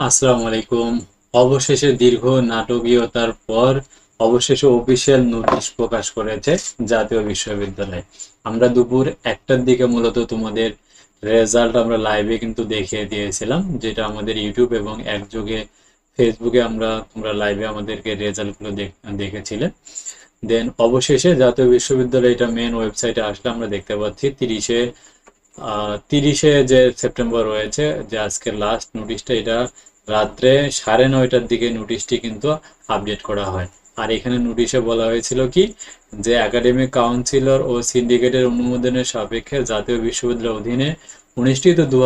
আসসালামু আলাইকুম। অবশেষে দীর্ঘ নাটকীয়তার পর অবশেষে অফিসিয়াল নোটিশ প্রকাশ করেছে জাতীয় বিশ্ববিদ্যালয়। আমরা দুপুর একটার দিকে মূলত তোমাদের রেজাল্ট আমরা লাইভে কিন্তু দেখিয়ে দিয়েছিলাম, যেটা আমাদের ইউটিউব এবং একযোগে ফেসবুকে আমরা, তোমরা লাইভে আমাদেরকে রেজাল্টগুলো দেখেছিলে। দেন অবশেষে জাতীয় বিশ্ববিদ্যালয় এটা মেন ওয়েবসাইটে আসলে আমরা দেখতে পাচ্ছি তিরিশে তিরিশে যে সেপ্টেম্বর রয়েছে যে আজকের লাস্ট নোটিশটা এটা রাত্রে সাড়ে নয়টার দিকে নোটিশটি কিন্তু আপডেট করা হয়। আর এখানে নোটিশে বলা হয়েছিল কি, যে একাডেমিক কাউন্সিলর ও সিন্ডিকেটের অনুমোদনের সাপেক্ষে জাতীয় বিশ্ববিদ্যালয়ের অধীনে অনুষ্ঠিত দু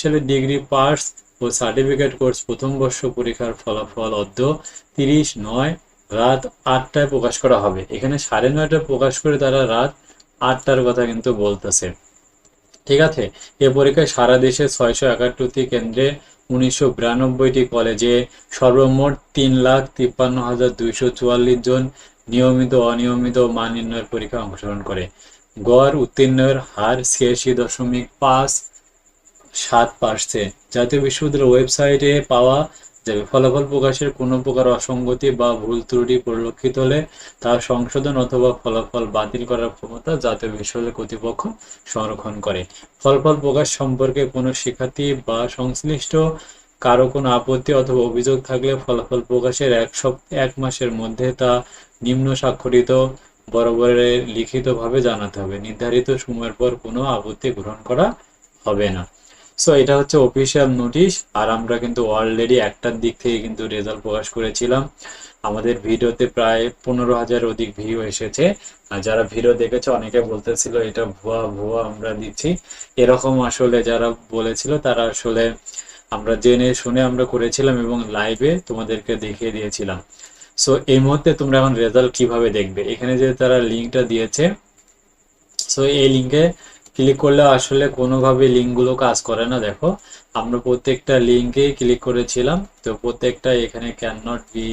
সালের ডিগ্রি পাস ও সার্টিফিকেট কোর্স প্রথম বর্ষ পরীক্ষার ফলাফল অদ্য তিরিশ নয়, রাত আটটায় প্রকাশ করা হবে। এখানে সাড়ে নয়টায় প্রকাশ করে তারা রাত আটটার কথা কিন্তু বলতেছে। ঠিক আছে? এ পরীক্ষায় সারা দেশে ছয়শো একাত্তরটি কেন্দ্রে উনিশশো বিরানব্বইটি কলেজে সর্বমোট তিন লাখ তিপ্পান্ন হাজার দুইশো চুয়াল্লিশ জন নিয়মিত, অনিয়মিত মান নির্ণয়ের পরীক্ষায় অংশগ্রহণ করে। গড় উত্তীর্ণের হার ছিয়াশি দশমিক পাঁচ সাত পার্সেন্ট। জাতীয় বিশ্ববিদ্যালয়ের ওয়েবসাইটে পাওয়া যাবে ফলাফল প্রকাশের কোনো প্রকার অসঙ্গতি বা ভুল ত্রুটি পরিলক্ষিত হলে তার সংশোধন অথবা ফলাফল বাতিল করার ক্ষমতা জাতীয় বিশ্ববিদ্যালয় কর্তৃপক্ষ সংরক্ষণ করে। ফলাফল প্রকাশ সম্পর্কে কোনো শিক্ষার্থী বা সংশ্লিষ্ট কারও কোনো আপত্তি অথবা অভিযোগ থাকলে ফলাফল প্রকাশের এক সপ্তাহ এক মাসের মধ্যে তা নিম্ন স্বাক্ষরিত বরাবরের লিখিতভাবে জানাতে হবে। নির্ধারিত সময়ের পর কোনো আপত্তি গ্রহণ করা হবে না। সো এটা হচ্ছে অফিসিয়াল নোটিশ আর আমরা কিন্তু অলরেডি একটার দিক থেকে কিন্তু রেজাল্ট প্রকাশ করেছিলাম। আমাদের ভিডিওতে প্রায় পনেরো হাজার অধিক ভিউ এসেছে। আর যারা ভিডিও দেখেছে, অনেকে বলতেছিল এটা ভুয়া ভুয়া আমরা দিচ্ছি। এরকম আসলে যারা বলেছিল, তারা আসলে আমরা জেনে শুনে আমরা করেছিলাম এবং লাইভে তোমাদেরকে দেখিয়ে দিয়েছিলাম। সো এই মুহূর্তে তোমরা এখন রেজাল্ট কীভাবে দেখবে? এখানে যে তারা লিঙ্কটা দিয়েছে সো এই লিঙ্কে ক্লিক করলে আসলে কোনোভাবে লিঙ্কগুলো কাজ করে না, দেখো। আমরা প্রত্যেকটা লিঙ্কে ক্লিক করেছিলাম, তো প্রত্যেকটা এখানে ক্যান নট বি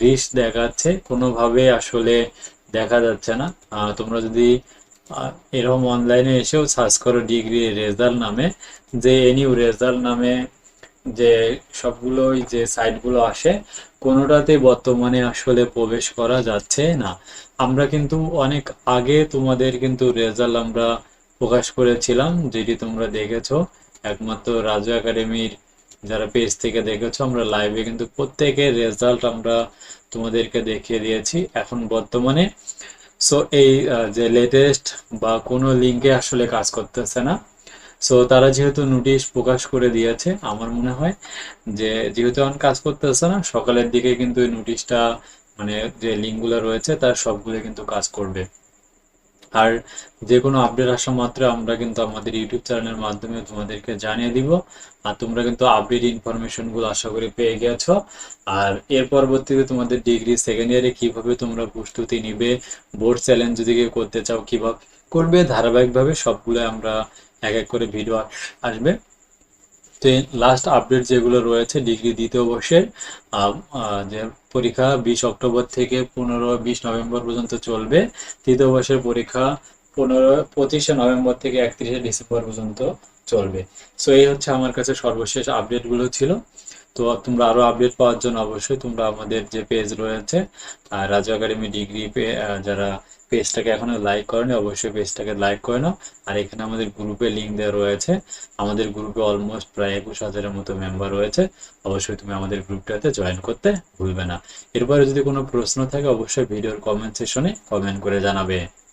রিচ দেখাচ্ছে, কোনোভাবে আসলে দেখা যাচ্ছে না। তোমরা যদি এরকম অনলাইনে এসেও সার্চ করো ডিগ্রি রেজাল্ট নামে, যে এনিউ রেজাল্ট নামে যে সবগুলোই যে সাইটগুলো আসে কোনোটাতেই বর্তমানে আসলে প্রবেশ করা যাচ্ছে না। আমরা কিন্তু অনেক আগে তোমাদের কিন্তু রেজাল্ট আমরা প্রকাশ করেছিলাম, যেটি তোমরা দেখেছ। একমাত্র রাজু একাডেমির যারা পেজ থেকে দেখেছ, আমরা লাইভে কিন্তু প্রত্যেকের রেজাল্ট আমরা তোমাদেরকে দেখিয়ে দিয়েছি এখন বর্তমানে। সো এই যে লেটেস্ট বা কোনো লিঙ্কে আসলে কাজ করতেছে না। সো তারা যেহেতু নোটিশ প্রকাশ করে দিয়েছে, আমার মনে হয় যে যেহেতু এখন কাজ করতেছে না, সকালের দিকে কিন্তু এই নোটিশটা মানে যে লিঙ্কগুলো রয়েছে, তার সবগুলো কিন্তু কাজ করবে। আর যে কোনো আপডেট আসা মাত্র আমরা কিন্তু আমাদের ইউটিউব চ্যানেলের মাধ্যমে তোমাদেরকে জানিয়ে দিব। আর তোমরা কিন্তু আপডেট ইনফরমেশনগুলো আশা করি পেয়ে গেছো। আর এর পরবর্তীতে তোমাদের ডিগ্রি সেকেন্ড ইয়ারে কীভাবে তোমরা প্রস্তুতি নিবে বোর্ড চ্যালেঞ্জ যদি কেউ করতে চাও, কীভাবে করবে, ধারাবাহিকভাবে সবগুলো আমরা এক এক করে ভিডিও আসবে। তো লাস্ট আপডেট যেগুলো রয়েছে ডিগ্রি দ্বিতীয় বর্ষের যে পরীক্ষা বিশ অক্টোবর থেকে পনেরো, বিশ নভেম্বর পর্যন্ত চলবে। তৃতীয় বর্ষের পরীক্ষা পনেরো, পঁচিশে নভেম্বর থেকে একত্রিশে ডিসেম্বর পর্যন্ত চলবে। সো এই হচ্ছে আমার কাছে সর্বশেষ আপডেটগুলো ছিল। তো তোমরা আরও আপডেট পাওয়ার জন্য অবশ্যই তোমরা আমাদের যে পেজ রয়েছে রাজু একাডেমি ডিগ্রি যারা পেজটাকে এখনও লাইক করেনি, অবশ্যই পেজটাকে লাইক করে নাও। আর এখানে আমাদের গ্রুপে লিঙ্ক দেওয়া রয়েছে। আমাদের গ্রুপে অলমোস্ট প্রায় একুশ হাজারের মতো মেম্বার রয়েছে। অবশ্যই তুমি আমাদের গ্রুপটাতে জয়েন করতে ভুলবে না। এরপরে যদি কোনো প্রশ্ন থাকে, অবশ্যই ভিডিওর কমেন্ট সেশনে কমেন্ট করে জানাবে।